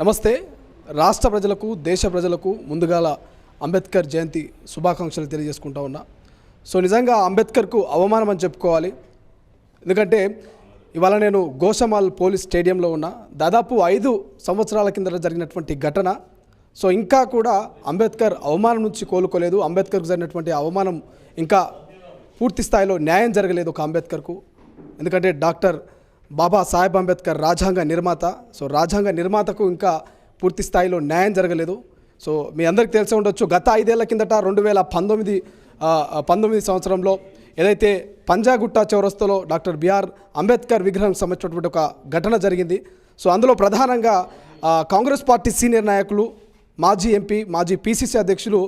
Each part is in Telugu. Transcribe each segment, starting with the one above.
నమస్తే. రాష్ట్ర ప్రజలకు దేశ ప్రజలకు ముందుగాల అంబేద్కర్ జయంతి శుభాకాంక్షలు తెలియజేసుకుంటా ఉన్నా. సో నిజంగా అంబేద్కర్కు అవమానం అని చెప్పుకోవాలి. ఎందుకంటే ఇవాళ నేను గోషమాల్ పోలీస్ స్టేడియంలో ఉన్నా. దాదాపు ఐదు సంవత్సరాల కింద జరిగినటువంటి ఘటన. సో ఇంకా కూడా అంబేద్కర్ అవమానం నుంచి కోలుకోలేదు. అంబేద్కర్కు జరిగినటువంటి అవమానం ఇంకా పూర్తి స్థాయిలో న్యాయం జరగలేదు ఒక అంబేద్కర్కు. ఎందుకంటే డాక్టర్ బాబా సాహెబ్ అంబేద్కర్ రాజ్యాంగ నిర్మాత. సో రాజ్యాంగ నిర్మాతకు ఇంకా పూర్తి స్థాయిలో న్యాయం జరగలేదు. సో మీ అందరికీ తెలిసి ఉండొచ్చు గత ఐదేళ్ళ కిందట రెండు వేల పంతొమ్మిది పంతొమ్మిది సంవత్సరంలో ఏదైతే పంజాగుట్ట చౌరస్తలో డాక్టర్ బిఆర్ అంబేద్కర్ విగ్రహం సంబంధించినటువంటి ఒక ఘటన జరిగింది. సో అందులో ప్రధానంగా కాంగ్రెస్ పార్టీ సీనియర్ నాయకులు మాజీ ఎంపీ మాజీ పీసీసీ అధ్యక్షులు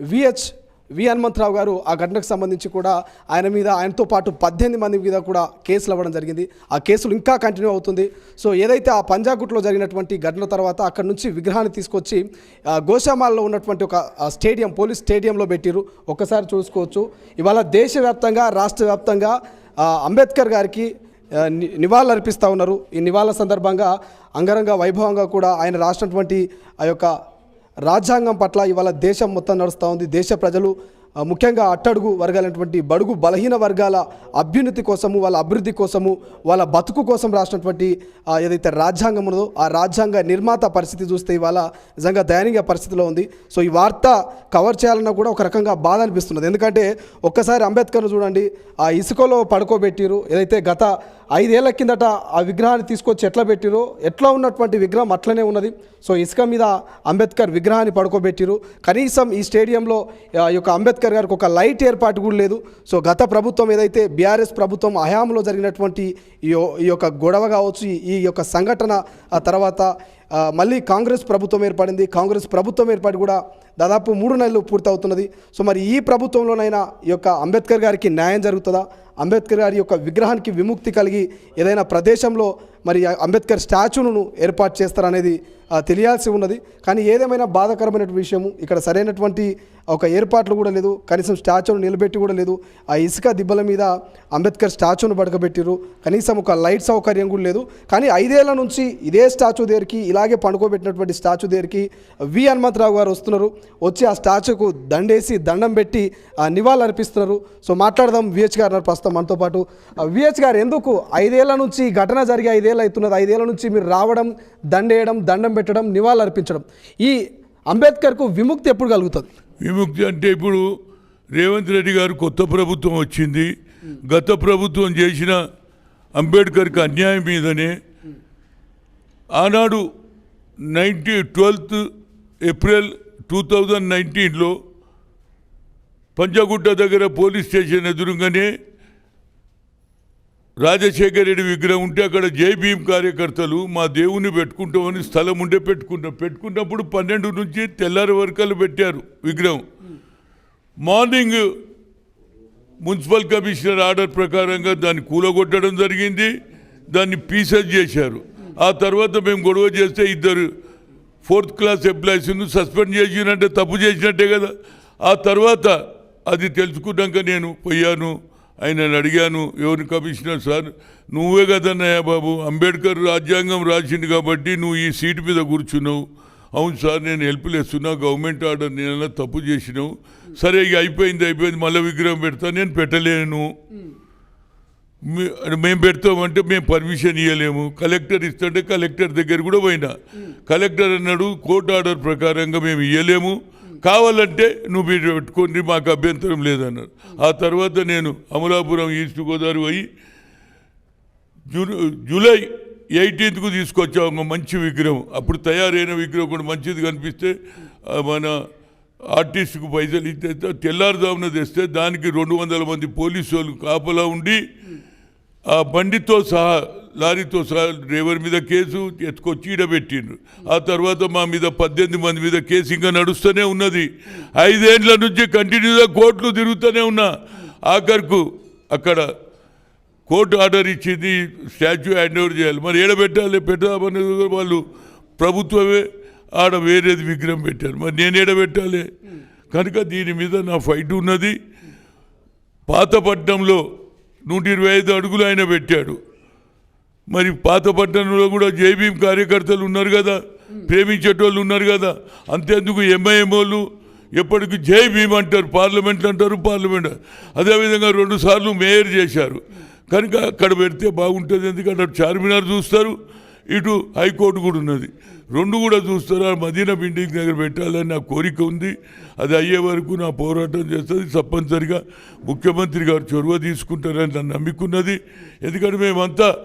విహెచ్ వి హనుమంతరావు గారు ఆ ఘటనకు సంబంధించి కూడా ఆయన మీద ఆయనతో పాటు పద్దెనిమిది మంది మీద కూడా కేసులు అవ్వడం జరిగింది. ఆ కేసులు ఇంకా కంటిన్యూ అవుతుంది. సో ఏదైతే ఆ పంజాగుట్లో జరిగినటువంటి ఘటన తర్వాత అక్కడ నుంచి విగ్రహాన్ని తీసుకొచ్చి గోషామాల్లో గోశామాల్లో ఉన్నటువంటి ఒక స్టేడియం పోలీస్ స్టేడియంలో పెట్టిరు ఒక్కసారి చూసుకోవచ్చు. ఇవాళ దేశవ్యాప్తంగా రాష్ట్ర వ్యాప్తంగా అంబేద్కర్ గారికి ని- నివాళులు అర్పిస్తూ ఉన్నారు. ఈ నివాళుల సందర్భంగా అంగరంగ వైభవంగా కూడా ఆయన రాసినటువంటి ఆ యొక్క రాజ్యాంగం పట్ల ఇవాళ దేశం మొత్తం నడుస్తూ ఉంది. దేశ ప్రజలు ముఖ్యంగా అట్టడుగు వర్గాలైనటువంటి బడుగు బలహీన వర్గాల అభ్యున్నతి కోసము వాళ్ళ అభివృద్ధి కోసము వాళ్ళ బతుకు కోసం రాసినటువంటి ఏదైతే రాజ్యాంగం ఉన్నదో ఆ రాజ్యాంగ నిర్మాత పరిస్థితి చూస్తే ఇవాళ నిజంగా దయనీయ పరిస్థితిలో ఉంది. సో ఈ వార్త కవర్ చేయాలన్నా కూడా ఒక రకంగా బాధ అనిపిస్తున్నది. ఎందుకంటే ఒక్కసారి అంబేద్కర్ను చూడండి ఆ ఇసుకలో పడుకోబెట్టిరు. ఏదైతే గత ఐదేళ్ళ కిందట ఆ విగ్రహాన్ని తీసుకొచ్చి ఎట్లా పెట్టిరో ఎట్లా ఉన్నటువంటి విగ్రహం అట్లనే ఉన్నది. సో ఇసుక మీద అంబేద్కర్ విగ్రహాన్ని పడుకోబెట్టిరు. కనీసం ఈ స్టేడియంలో ఆ యొక్క అంబేద్కర్ గారికి ఒక లైట్ ఏర్పాటు కూడా లేదు. సో గత ప్రభుత్వం ఏదైతే బీఆర్ఎస్ ప్రభుత్వం హయాంలో జరిగినటువంటి ఈ ఈ యొక్క గొడవ కావచ్చు ఈ- యొక్క సంఘటన ఆ తర్వాత మళ్ళీ కాంగ్రెస్ ప్రభుత్వం ఏర్పడింది. కాంగ్రెస్ ప్రభుత్వం ఏర్పాటు కూడా దాదాపు మూడు నెలలు పూర్తవుతున్నది. సో మరి ఈ ప్రభుత్వంలోనైనా ఈ యొక్క అంబేద్కర్ గారికి న్యాయం జరుగుతుందా? అంబేద్కర్ గారి యొక్క విగ్రహానికి విముక్తి కలిగి ఏదైనా ప్రదేశంలో మరి అంబేద్కర్ స్టాచ్యూను ఏర్పాటు చేస్తారనేది తెలియాల్సి ఉన్నది. కానీ ఏదేమైనా బాధాకరమైన విషయము ఇక్కడ సరైనటువంటి ఒక ఏర్పాట్లు కూడా లేదు. కనీసం స్టాచ్యూను నిలబెట్టి కూడా లేదు. ఆ ఇసుక దిబ్బల మీద అంబేద్కర్ స్టాచ్యూను పడకబెట్టిరు కనీసం ఒక లైట్ సౌకర్యం కూడా లేదు. కానీ ఐదేళ్ళ నుంచి ఇదే స్టాచ్యూ దగ్గరికి ఇలాగే పండుకోబెట్టినటువంటి స్టాచ్యూ దగ్గరికి వి. హనుమంతరావు గారు వస్తున్నారు. వచ్చి ఆ స్టాచ్యూకు దండేసి దండం పెట్టి ఆ, నివాళులు అర్పిస్తున్నారు సో మాట్లాడదాం విహెచ్ గారు ప్రస్తుతం మనతో పాటు. విహెచ్ గారు ఎందుకు ఐదేళ్ళ నుంచి ఘటన జరిగి ఐదేళ్ళు అవుతున్నది? ఐదేళ్ళ నుంచి మీరు రావడం దండేయడం దండం పెట్టడం నివాళులర్పించడం. ఈ అంబేద్కర్కు విముక్తి ఎప్పుడు కలుగుతుంది? విముక్తి అంటే ఇప్పుడు రేవంత్ రెడ్డి గారు కొత్త ప్రభుత్వం వచ్చింది. గత ప్రభుత్వం చేసిన అంబేద్కర్కి అన్యాయం మీదనే ఆనాడు ninety twelfth April two thousand నైన్టీన్లో పంజాగుట్ట దగ్గర పోలీస్ స్టేషన్ ఎదురుగానే రాజశేఖర రెడ్డి విగ్రహం ఉంటే అక్కడ జై భీమ్ కార్యకర్తలు మా దేవుని పెట్టుకుంటామని స్థలం ఉండే పెట్టుకుంటాం పెట్టుకున్నప్పుడు పన్నెండు నుంచి తెల్లారి వరకలు పెట్టారు విగ్రహం. మార్నింగ్ మున్సిపల్ కమిషనర్ ఆర్డర్ ప్రకారంగా దాన్ని కూలగొట్టడం జరిగింది దాన్ని పీసెస్ చేశారు. ఆ తర్వాత మేము గొడవ చేస్తే ఇద్దరు ఫోర్త్ క్లాస్ ఎంప్లాయీస్ను సస్పెండ్ చేసినంటే తప్పు చేసినట్టే కదా. ఆ తర్వాత అది తెలుసుకున్నాక నేను పోయాను. ఆయనను అడిగాను ఎవరిని కమిషనర్ సార్? నువ్వే కదన్నయ్య బాబు అంబేద్కర్ రాజ్యాంగం రాసింది కాబట్టి నువ్వు ఈ సీటు మీద కూర్చున్నావు. అవును సార్ నేను హెల్ప్ లేస్తున్నా గవర్నమెంట్ ఆర్డర్ నేనన్నా తప్పు చేసినావు. సరే ఇక అయిపోయింది అయిపోయింది మళ్ళీ విగ్రహం పెడతా నేను పెట్టలేను. మేము పెడతామంటే మేము పర్మిషన్ ఇవ్వలేము కలెక్టర్ ఇస్తుంటే కలెక్టర్ దగ్గర కూడా పోయినా. కలెక్టర్ అన్నాడు కోర్టు ఆర్డర్ ప్రకారంగా మేము ఇవ్వలేము కావాలంటే నువ్వు మీరు పెట్టుకోండి మాకు అభ్యంతరం లేదన్నారు. ఆ తర్వాత నేను అమలాపురం ఈస్ట్ గోదావరి పోయి జూలై ఎయిటీన్త్కు తీసుకొచ్చాం ఒక మంచి విగ్రహం. అప్పుడు తయారైన విగ్రహం కూడా మంచిది కనిపిస్తే మన ఆర్టిస్ట్కు పైసలు ఇస్తే తెల్లారుజామున తెస్తే దానికి రెండు వందల మంది పోలీసు వాళ్ళు కాపలా ఉండి ఆ బండితో సహా లారీతో సహా డ్రైవర్ మీద కేసు ఎత్తుకొచ్చి ఈడబెట్టిండ్రు. ఆ తర్వాత మా మీద పద్దెనిమిది మంది మీద కేసు ఇంకా నడుస్తూనే ఉన్నది. ఐదేండ్ల నుంచి కంటిన్యూగా కోర్టులు తిరుగుతూనే ఉన్నా. ఆఖరుకు అక్కడ కోర్టు ఆర్డర్ ఇచ్చింది స్టాచ్యూ హ్యాండ్ ఓవర్ చేయాలి. మరి ఏడ పెట్టాలి వాళ్ళు ప్రభుత్వమే ఆడ వేరేది విగ్రహం పెట్టారు. మరి నేను ఏడ పెట్టాలి కనుక దీని మీద నా ఫైట్ ఉన్నది. పాతపట్నంలో నూట ఇరవై ఐదు అడుగులు ఆయన పెట్టాడు. మరి పాత పట్టణంలో కూడా జేబీఎం కార్యకర్తలు ఉన్నారు కదా ప్రేమించేటోళ్ళు ఉన్నారు కదా అంతేందుకు ఎంఐఎం వాళ్ళు ఎప్పటికీ జై భీమ్ అంటారు పార్లమెంట్ అంటారు పార్లమెంట్. అదేవిధంగా రెండుసార్లు మేయర్ చేశారు. కనుక అక్కడ పెడితే బాగుంటుంది ఎందుకంటే చార్మినార్ చూస్తారు ఇటు హైకోర్టు కూడా ఉన్నది. రెండు కూడా చూస్తారా? మదీనా బిల్డింగ్ దగ్గర పెట్టాలని నా కోరిక ఉంది. అది అయ్యే వరకు నా పోరాటం చేస్తుంది. తప్పనిసరిగా ముఖ్యమంత్రి గారు చొరవ తీసుకుంటారని నన్ను నమ్ముకున్నది ఎందుకంటే మేమంతా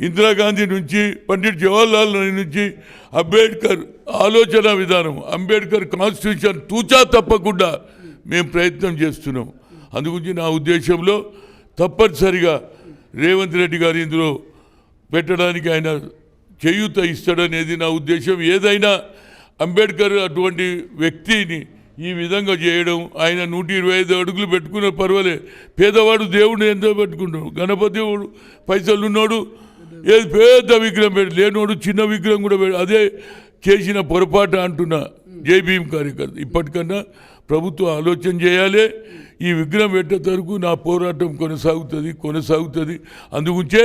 ఇందిరాగాంధీ నుంచి పండిట్ జవహర్లాల్ నుంచి అంబేద్కర్ ఆలోచన విధానం అంబేద్కర్ కాన్స్టిట్యూషన్ తూచా తప్పకుండా మేము ప్రయత్నం చేస్తున్నాం. అందుగురించి నా ఉద్దేశంలో తప్పనిసరిగా రేవంత్ రెడ్డి గారు ఇందులో పెట్టడానికి ఆయన చేయూత ఇస్తాడనేది నా ఉద్దేశం. ఏదైనా అంబేద్కర్ అటువంటి వ్యక్తిని ఈ విధంగా చేయడం ఆయన నూట ఇరవై ఐదు అడుగులు పెట్టుకున్న పర్వాలే పేదవాడు దేవుడు ఎంతో పెట్టుకుంటాడు. గణపతి పైసలు ఉన్నాడు ఏది పెద్ద విగ్రహం పెట్టి లేనోడు చిన్న విగ్రహం కూడా పెట్టి అదే చేసిన పొరపాటు అంటున్నా జై కార్యకర్త. ఇప్పటికన్నా ప్రభుత్వం ఆలోచన చేయాలి. ఈ విగ్రహం పెట్టే వరకు నా పోరాటం కొనసాగుతుంది కొనసాగుతుంది. అందుగుంచే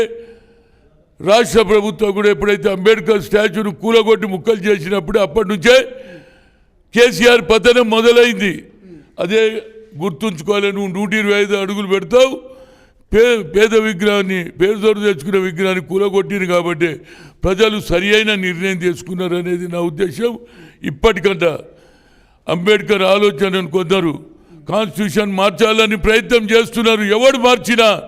రాష్ట్ర ప్రభుత్వం కూడా ఎప్పుడైతే అంబేద్కర్ స్టాచ్యూను కూలగొట్టి ముక్కలు చేసినప్పుడు అప్పటి నుంచే కేసీఆర్ పతనం మొదలైంది. అదే గుర్తుంచుకోవాలి నువ్వు నూట ఇరవై ఐదు అడుగులు పెడతావు. పే పేద విగ్రహాన్ని పేదోడు తెచ్చుకున్న విగ్రహాన్ని కూలగొట్టింది కాబట్టి ప్రజలు సరి అయిన నిర్ణయం తీసుకున్నారు అనేది నా ఉద్దేశం. ఇప్పటికంట అంబేద్కర్ ఆలోచనను కొందరు కాన్స్టిట్యూషన్ మార్చాలని ప్రయత్నం చేస్తున్నారు. ఎవడు మార్చినా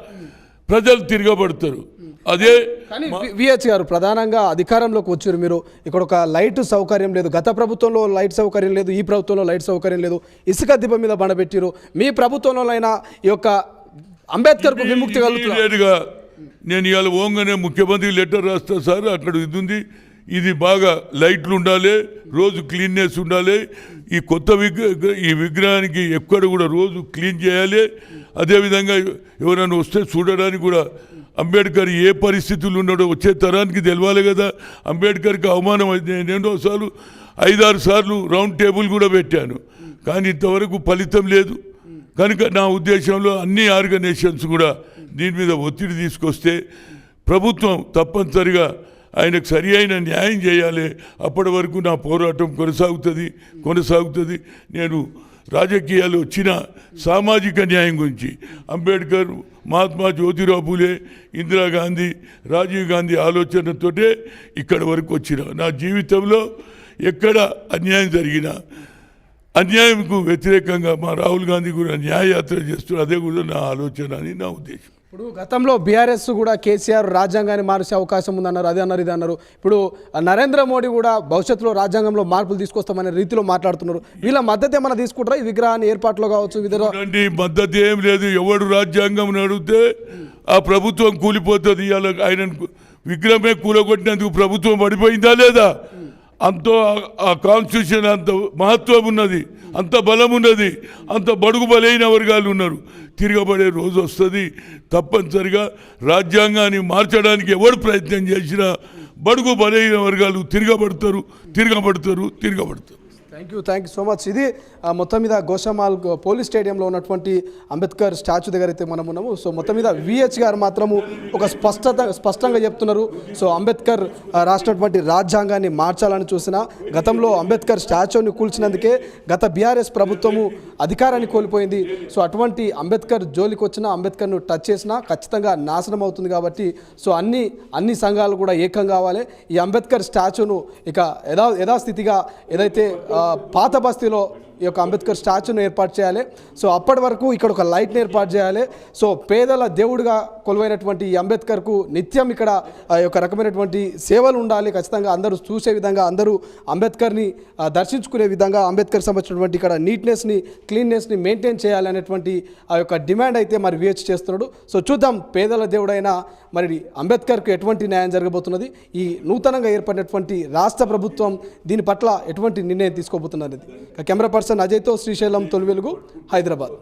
ప్రజలు తిరగబడతారు. అదే కానీ విహెచ్ గారు ప్రధానంగా అధికారంలోకి వచ్చారు మీరు. ఇక్కడ ఒక లైట్ సౌకర్యం లేదు. గత ప్రభుత్వంలో లైట్ సౌకర్యం లేదు. ఈ ప్రభుత్వంలో లైట్ సౌకర్యం లేదు. ఇసుక దిబ్బ మీద బండబెట్టిరు. మీ ప్రభుత్వంలోనైనా ఈ యొక్క అంబేద్కర్కు విముక్తి కలుగుతున్నారు ఇమీడియట్గా నేను ఇవాళ ఓంగానే ముఖ్యమంత్రి లెటర్ రాస్తా సార్. అక్కడ ఇది ఉంది. ఇది బాగా లైట్లు ఉండాలి రోజు క్లీన్నెస్ ఉండాలి. ఈ కొత్త విగ్రహ ఈ విగ్రహానికి ఎక్కడ కూడా రోజు క్లీన్ చేయాలి. అదేవిధంగా ఎవరైనా వస్తే చూడడానికి కూడా అంబేద్కర్ ఏ పరిస్థితులు ఉన్నాడో వచ్చే తరానికి తెలవాలి కదా. అంబేద్కర్కి అవమానం అయితే ఎన్నోసార్లు ఐదారు సార్లు రౌండ్ టేబుల్ కూడా పెట్టాను. కానీ ఇంతవరకు ఫలితం లేదు. కనుక నా ఉద్దేశంలో అన్ని ఆర్గనైజేషన్స్ కూడా దీని మీద ఒత్తిడి తీసుకొస్తే ప్రభుత్వం తప్పనిసరిగా ఆయనకు సరి అయిన న్యాయం చేయాలి. అప్పటి వరకు నా పోరాటం కొనసాగుతుంది కొనసాగుతుంది. నేను రాజకీయాలు వచ్చిన సామాజిక న్యాయం గురించి. అంబేద్కర్ మహాత్మా జ్యోతిరావు పూలే ఇందిరాగాంధీ రాజీవ్ గాంధీ ఆలోచనతోటే ఇక్కడి వరకు వచ్చిన. నా జీవితంలో ఎక్కడ అన్యాయం జరిగినా అన్యాయంకు వ్యతిరేకంగా మా రాహుల్ గాంధీ కూడా న్యాయయాత్ర చేస్తున్నారు. అదే కూడా నా ఆలోచన అని నా ఉద్దేశం. ఇప్పుడు గతంలో బీఆర్ఎస్ కూడా కేసీఆర్ రాజ్యాంగాన్ని మార్చే అవకాశం ఉందన్నారు అది అన్నారు ఇది అన్నారు. ఇప్పుడు నరేంద్ర మోడీ కూడా భవిష్యత్తులో రాజ్యాంగంలో మార్పులు తీసుకొస్తామనే రీతిలో మాట్లాడుతున్నారు. వీళ్ళ మద్దతు ఏమైనా తీసుకుంటారా? ఈ విగ్రహాన్ని ఏర్పాట్లో కావచ్చు మద్దతు ఏం లేదు. ఎవడు రాజ్యాంగం అడిగితే ఆ ప్రభుత్వం కూలిపోతుంది. ఇవాళ ఆయన విగ్రహమే కూలగొట్టినందుకు ప్రభుత్వం పడిపోయిందా లేదా? అంతో ఆ- కాన్స్టిట్యూషన్ అంత మహత్వం ఉన్నది అంత బలం ఉన్నది అంత బడుగు బలైన వర్గాలు ఉన్నారు. తిరగబడే రోజు వస్తుంది. తప్పనిసరిగా రాజ్యాంగాన్ని మార్చడానికి ఎవడు ప్రయత్నం చేసినా బడుగు బలైన వర్గాలు తిరగబడతారు తిరగబడతారు తిరగబడతారు. Thank you thank you so much ఇది మొత్తం మీద గోషామాల్ పోలీస్ స్టేడియంలో ఉన్నటువంటి అంబేద్కర్ స్టాచ్యూ దగ్గర అయితే మనం ఉన్నాము. సో మొత్తం మీద విహెచ్ గారు మాత్రము ఒక స్పష్టత స్పష్టంగా చెప్తున్నారు. సో అంబేద్కర్ రాసినటువంటి రాజ్యాంగాన్ని మార్చాలని చూసిన గతంలో అంబేద్కర్ స్టాచ్యూని కూల్చినందుకే గత బీఆర్ఎస్ ప్రభుత్వము అధికారాన్ని కోల్పోయింది. సో అటువంటి అంబేద్కర్ జోలికి వచ్చినా అంబేద్కర్ను టచ్ చేసినా ఖచ్చితంగా నాశనం అవుతుంది కాబట్టి సో అన్ని అన్ని సంఘాలు కూడా ఏకం కావాలి. ఈ అంబేద్కర్ స్టాచ్యూను ఇక యథా యథాస్థితిగా ఏదైతే పాత బస్తీలో ఈ యొక్క అంబేద్కర్ స్టాచ్యూను ఏర్పాటు చేయాలి. సో అప్పటి వరకు ఇక్కడ ఒక లైట్ని ఏర్పాటు చేయాలి. సో పేదల దేవుడిగా కొలువైనటువంటి ఈ అంబేద్కర్కు నిత్యం ఇక్కడ ఆ యొక్క రకమైనటువంటి సేవలు ఉండాలి. ఖచ్చితంగా అందరూ చూసే విధంగా అందరూ అంబేద్కర్ని దర్శించుకునే విధంగా అంబేద్కర్ సంబంధించినటువంటి ఇక్కడ నీట్నెస్ని క్లీన్నెస్ని మెయింటైన్ చేయాలి అనేటువంటి ఆ యొక్క డిమాండ్ అయితే మరి విహెచ్ చేస్తున్నాడు. సో చూద్దాం పేదల దేవుడైన మరి అంబేద్కర్కు ఎటువంటి న్యాయం జరగబోతున్నది? ఈ నూతనంగా ఏర్పడినటువంటి రాష్ట్ర ప్రభుత్వం దీని పట్ల ఎటువంటి నిర్ణయం తీసుకోబోతున్నది? కెమెరా కెమెరా పర్సన్ అజయ్తో శ్రీశైలం తొలి వెలుగు హైదరాబాద్.